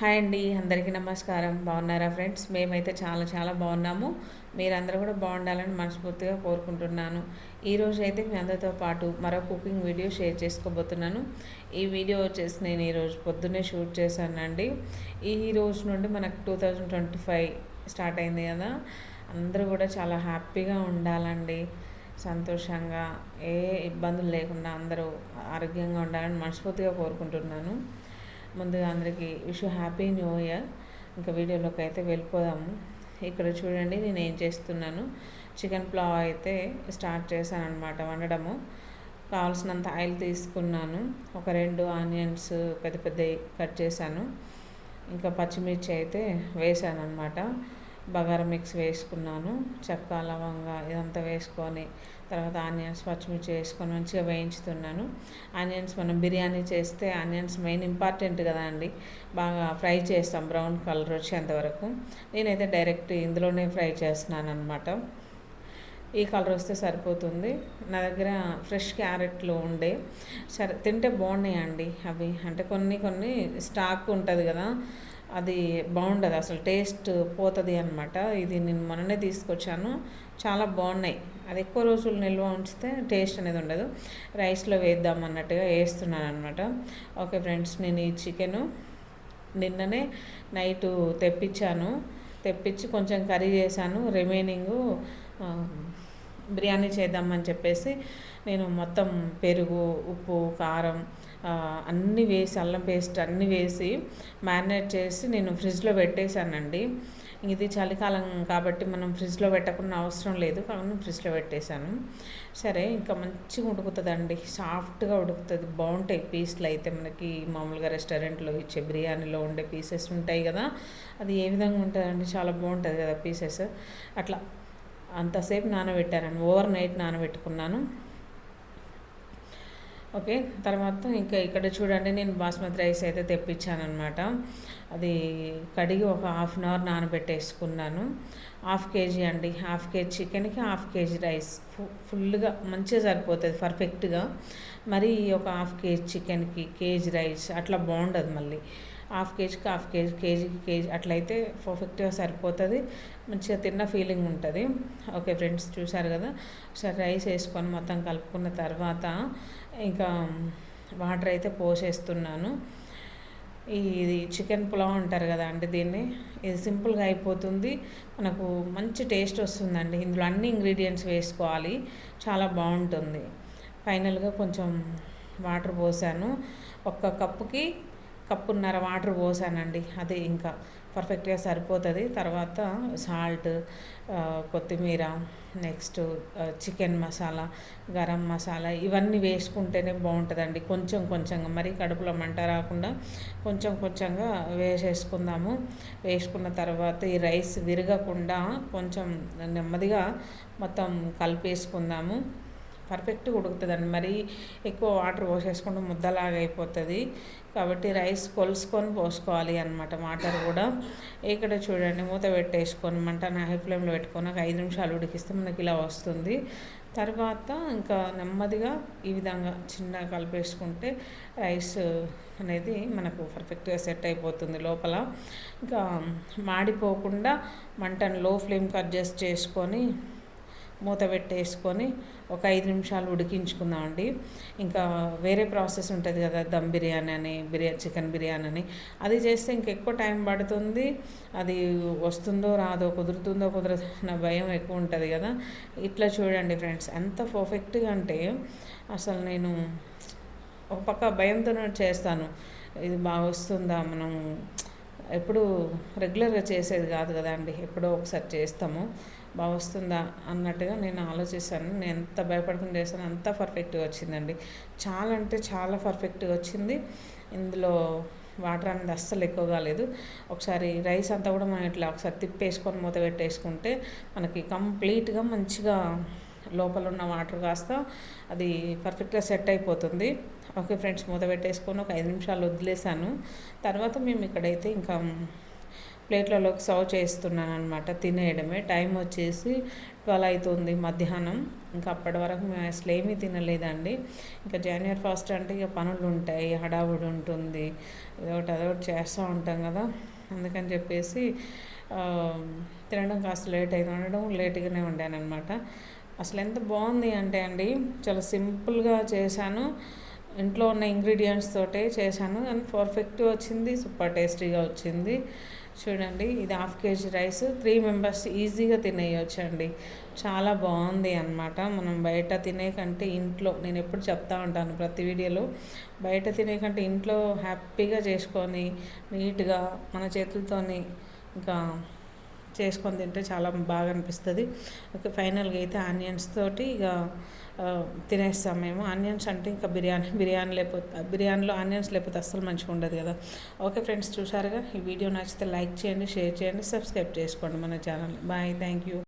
Hi అండి అందరికీ నమస్కారం. బాగున్నారా ఫ్రెండ్స్? మేమైతే చాలా చాలా బాగున్నాము. మీరందరూ కూడా బాగుండాలని మనస్ఫూర్తిగా కోరుకుంటున్నాను. ఈరోజు అయితే మీ అందరితో పాటు మరో కుకింగ్ వీడియో షేర్ చేసుకోబోతున్నాను. ఈ వీడియో వచ్చేసి నేను ఈరోజు పొద్దున్నే షూట్ చేశానండి. ఈ రోజు నుండి మనకు two thousand twenty five start అయింది కదా. అందరూ కూడా చాలా హ్యాపీగా ఉండాలండి. సంతోషంగా ఏ ఇబ్బందులు లేకుండా అందరూ ఆరోగ్యంగా ఉండాలని మనస్ఫూర్తిగా కోరుకుంటున్నాను. ముందుగా అందరికీ విష్ హ్యాపీ న్యూ ఇయర్. ఇంకా వీడియోలోకి అయితే వెళ్ళిపోదాము. ఇక్కడ చూడండి నేను ఏం చేస్తున్నాను. చికెన్ పులావ్ అయితే స్టార్ట్ చేశాను అనమాట వండడము. కావాల్సినంత ఆయిల్ తీసుకున్నాను. ఒక రెండు ఆనియన్స్ పెద్ద పెద్ద కట్ చేశాను. ఇంకా పచ్చిమిర్చి అయితే వేసాను అనమాట బగారా మిక్స్ వేసుకున్నాను. చెక్క లవంగా ఇదంతా వేసుకొని తర్వాత ఆనియన్స్ పచ్చిమిర్చి వేసుకొని మంచిగా వేయించుతున్నాను. ఆనియన్స్ మనం బిర్యానీ చేస్తే ఆనియన్స్ మెయిన్ ఇంపార్టెంట్ కదా అండి. బాగా ఫ్రై చేస్తాం బ్రౌన్ కలర్ వచ్చేంత వరకు. నేనైతే డైరెక్ట్ ఇందులోనే ఫ్రై చేస్తున్నాను అనమాట ఈ కలర్ వస్తే సరిపోతుంది. నా దగ్గర ఫ్రెష్ క్యారెట్లు ఉండే. సరే తింటే బాగున్నాయండి అవి. అంటే కొన్ని కొన్ని స్టాక్ ఉంటుంది కదా. అది బాగుండదు. అసలు టేస్ట్ పోతుంది అనమాట ఇది నేను మొన్ననే తీసుకొచ్చాను. చాలా బాగున్నాయి. అది ఎక్కువ రోజులు నిల్వ ఉంచితే టేస్ట్ అనేది ఉండదు. రైస్లో వేద్దాం అన్నట్టుగా వేస్తున్నాను అనమాట ఓకే ఫ్రెండ్స్ నేను ఈ చికెను నిన్ననే నైటు తెప్పించాను. తెప్పించి కొంచెం కర్రీ చేశాను. రిమైనింగు బిర్యానీ చేద్దామని చెప్పేసి నేను మొత్తం పెరుగు ఉప్పు కారం అన్నీ వేసి అల్లం పేస్ట్ అన్నీ వేసి మ్యారినేట్ చేసి నేను ఫ్రిడ్జ్లో పెట్టేశానండి. ఇది చలికాలం కాబట్టి మనం ఫ్రిడ్జ్లో పెట్టకుండా అవసరం లేదు కానీ ఫ్రిడ్జ్లో పెట్టేశాను. సరే ఇంకా మంచిగా ఉడుకుతుందండి. సాఫ్ట్గా ఉడుకుతుంది. బాగుంటాయి పీస్లు అయితే మనకి మామూలుగా రెస్టారెంట్లో ఇచ్చే బిర్యానీలో ఉండే పీసెస్ ఉంటాయి కదా అది ఏ విధంగా ఉంటుందండి? చాలా బాగుంటుంది కదా పీసెస్. అట్లా అంతసేపు నానబెట్టానండి ఓవర్ నైట్ నానబెట్టుకున్నాను. ఓకే తర్వాత ఇంకా ఇక్కడ చూడండి నేను బాస్మతి రైస్ అయితే తెప్పించాను అనమాట అది కడిగి ఒక హాఫ్ అన్ అవర్ నానబెట్టేసుకున్నాను. హాఫ్ కేజీ అండి హాఫ్ కేజీ చికెన్కి హాఫ్ కేజీ రైస్. ఫుల్గా మంచిగా సరిపోతుంది పర్ఫెక్ట్గా. మరి ఒక హాఫ్ కేజీ చికెన్కి కేజీ రైస్ అట్లా బాగుండదు మళ్ళీ. హాఫ్ కేజీకి హాఫ్ కేజీ కేజీకి కేజీ అట్లయితే పర్ఫెక్ట్గా సరిపోతుంది. మంచిగా తిన్న ఫీలింగ్ ఉంటుంది. ఓకే ఫ్రెండ్స్ చూసారు కదా? ఒకసారి రైస్ వేసుకొని మొత్తం కలుపుకున్న తర్వాత ఇంకా వాటర్ అయితే పోసేస్తున్నాను. ఇది చికెన్ పులావ్ అంటారు కదా అండి దీన్ని? ఇది సింపుల్గా అయిపోతుంది. మనకు మంచి టేస్ట్ వస్తుందండి. ఇందులో అన్ని ఇంగ్రీడియంట్స్ వేసుకోవాలి. చాలా బాగుంటుంది. ఫైనల్గా కొంచెం వాటర్ పోసాను. ఒక్క కప్పుకి కప్పున్నర వాటర్ పోసానండి. అది ఇంకా పర్ఫెక్ట్గా సరిపోతుంది. తర్వాత సాల్ట్ కొత్తిమీర నెక్స్ట్ చికెన్ మసాలా గరం మసాలా ఇవన్నీ వేసుకుంటేనే బాగుంటుందండి. కొంచెం కొంచెంగా మరీ కడుపులో మంట రాకుండా కొంచెం కొంచెంగా వేసేసుకుందాము. వేసుకున్న తర్వాత ఈ రైస్ విరగకుండా కొంచెం నెమ్మదిగా మొత్తం కలిపేసుకుందాము. పర్ఫెక్ట్గా ఉడుకుతుందండి. మరీ ఎక్కువ వాటర్ పోసేసుకుంటే ముద్దలాగా అయిపోతుంది కాబట్టి రైస్ కొలుసుకొని పోసుకోవాలి అనమాట వాటర్ కూడా ఇక్కడ చూడండి మూత పెట్టేసుకొని మంట హై ఫ్లేమ్లో పెట్టుకొని ఒక ఐదు నిమిషాలు ఉడికిస్తే మనకి ఇలా వస్తుంది. తర్వాత ఇంకా నెమ్మదిగా ఈ విధంగా చిన్నగా కలిపేసుకుంటే రైస్ అనేది మనకు పర్ఫెక్ట్గా సెట్ అయిపోతుంది లోపల. ఇంకా మాడిపోకుండా మంటను లో ఫ్లేమ్కి అడ్జస్ట్ చేసుకొని మూత పెట్టేసుకొని ఒక ఐదు నిమిషాలు ఉడికించుకుందామండి. ఇంకా వేరే ప్రాసెస్ ఉంటుంది కదా దమ్ బిర్యానీ అని బిర్యా చికెన్ బిర్యానీ అని. అది చేస్తే ఇంకెక్కువ టైం పడుతుంది. అది వస్తుందో రాదో కుదురుతుందో కుదరదో నా భయం ఎక్కువ ఉంటుంది కదా. ఇట్లా చూడండి ఫ్రెండ్స్ ఎంత పర్ఫెక్ట్గా అంటే అసలు నేను ఒక పక్క భయంతో చేస్తాను. ఇది బాగా వస్తుందా మనం ఎప్పుడు రెగ్యులర్గా చేసేది కాదు కదా అండి ఎప్పుడో ఒకసారి చేస్తాము. బాగా వస్తుందా అన్నట్టుగా నేను ఆలోచిస్తాను. నేను ఎంత భయపడకుండా చేశాను అంత పర్ఫెక్ట్గా వచ్చిందండి. చాలా అంటే చాలా పర్ఫెక్ట్గా వచ్చింది. ఇందులో వాటర్ అనేది అస్సలు ఎక్కువ కాలేదు. ఒకసారి రైస్ అంతా కూడా మనం ఇట్లా ఒకసారి తిప్పేసుకొని మూత పెట్టేసుకుంటే మనకి కంప్లీట్గా మంచిగా లోపల ఉన్న వాటర్ కాస్త అది పర్ఫెక్ట్గా సెట్ అయిపోతుంది. ఓకే ఫ్రెండ్స్ మూత పెట్టేసుకొని ఒక ఐదు నిమిషాలు వదిలేసాను తర్వాత మేము ఇక్కడైతే ఇంకా ప్లేట్లలోకి సర్వ్ చేస్తున్నాను అనమాట తినేయడమే. టైం వచ్చేసి ట్వెల్వ్ అవుతుంది మధ్యాహ్నం. ఇంకా అప్పటి వరకు మేము అసలు ఏమీ తినలేదండి. ఇంకా జనవరి ఫస్ట్ అంటే ఇక పనులు ఉంటాయి హడావుడి ఉంటుంది. అదొకటి అదొకటి చేస్తూ ఉంటాం కదా. అందుకని చెప్పేసి తినడం కాస్త లేట్ అయింది. ఉండడం లేట్గానే ఉండాను అనమాట అసలు ఎంత బాగుంది అంటే అండి చాలా సింపుల్గా చేశాను. ఇంట్లో ఉన్న ఇంగ్రీడియంట్స్ తోటే చేశాను. అండ్ పర్ఫెక్ట్ వచ్చింది సూపర్ టేస్టీగా వచ్చింది. చూడండి ఇది half kg rice. Three members ఈజీగా తినేయచ్చు అండి చాలా బాగుంది అనమాట మనం బయట తినే కంటే ఇంట్లో నేను ఎప్పుడు చెప్తా ఉంటాను ప్రతి వీడియోలో బయట తినే కంటే ఇంట్లో హ్యాపీగా చేసుకొని నీట్గా మన చేతులతోని ఇంకా చేసుకొని తింటే చాలా బాగా అనిపిస్తుంది. ఓకే ఫైనల్గా అయితే ఆనియన్స్ తోటి ఇక తినేస్తాం మేము. ఆనియన్స్ అంటే ఇంకా బిర్యానీ బిర్యానీ లేకపోతే బిర్యానీలో ఆనియన్స్ లేకపోతే అస్సలు మంచిగా ఉండదు కదా. ఓకే ఫ్రెండ్స్ చూసారుగా? ఈ వీడియో నచ్చితే లైక్ చేయండి షేర్ చేయండి సబ్స్క్రైబ్ చేసుకోండి మన ఛానల్ బాయ్ థ్యాంక్ యూ.